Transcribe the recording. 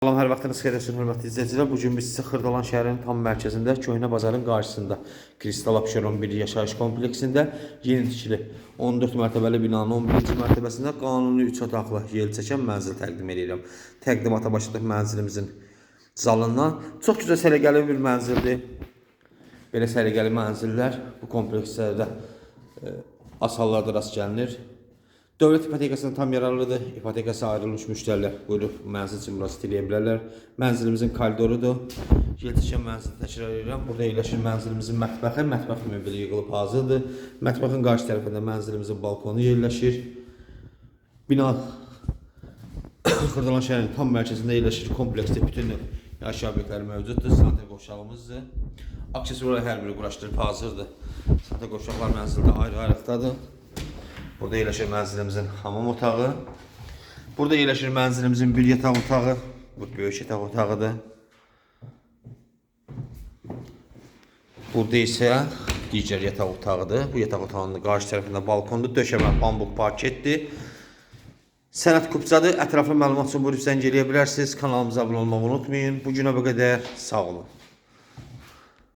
Salam, hər vaxtınız xeyir olsun, hörmətli izləyicilər. Bu gün biz sizə Xırdalan şəhərinin tam mərkəzində, Köhnə bazarın qarşısında, Kristal Abşeron bir yaşayış kompleksində yeni tikili 14 mərtəbəli binanın 11-ci mərtəbəsində qanuni 3 otaqlı yel çəkən mənzil təqdim edirəm. Təqdimata başladıq mənzilimizin zalından. Çox gözəl səliqəli bir mənzildir. Belə səliqəli mənzillər bu komplekslərdə e, az hallarda rast gəlinir. Dövlət ipotekasından tam yararlıdır. İpotekası ayrılmış müştərilər buyurub mənzil üçün müraciət edə bilərlər. Mənzilimizin koridorudur. Yetişən mənzili təkrar edirəm. Burada yerləşir mənzilimizin mətbəxi. Mətbəx möbili yığılıb hazırdır. Mətbəxin qarşı tərəfində mənzilimizin balkonu yerləşir. Bina Xırdalan şəhərinin tam mərkəzində yerləşir. Kompleksdə bütün yaşayış obyektləri mövcuddur. Santral qovşağımızdır. Aksesuarlar hər biri quraşdırıb hazırdır. Santral qovşaqlar mənzildə ayrı-ayrıqdadır. Burada yerləşir mənzilimizin hamam otağı. Burada yerləşir mənzilimizin bir yataq otağı. Bu böyük yataq otağıdır. Burada isə digər yataq otağıdır. Bu yataq otağının qarşı tərəfində balkondur, döşəmə pambıq parketdir. Sənət Kupçadır. Ətraflı məlumat üçün buyurub zəng eləyə bilərsiniz. Kanalımıza abunə olmağı unutmayın. Bu günə bu qədər. Sağ olun.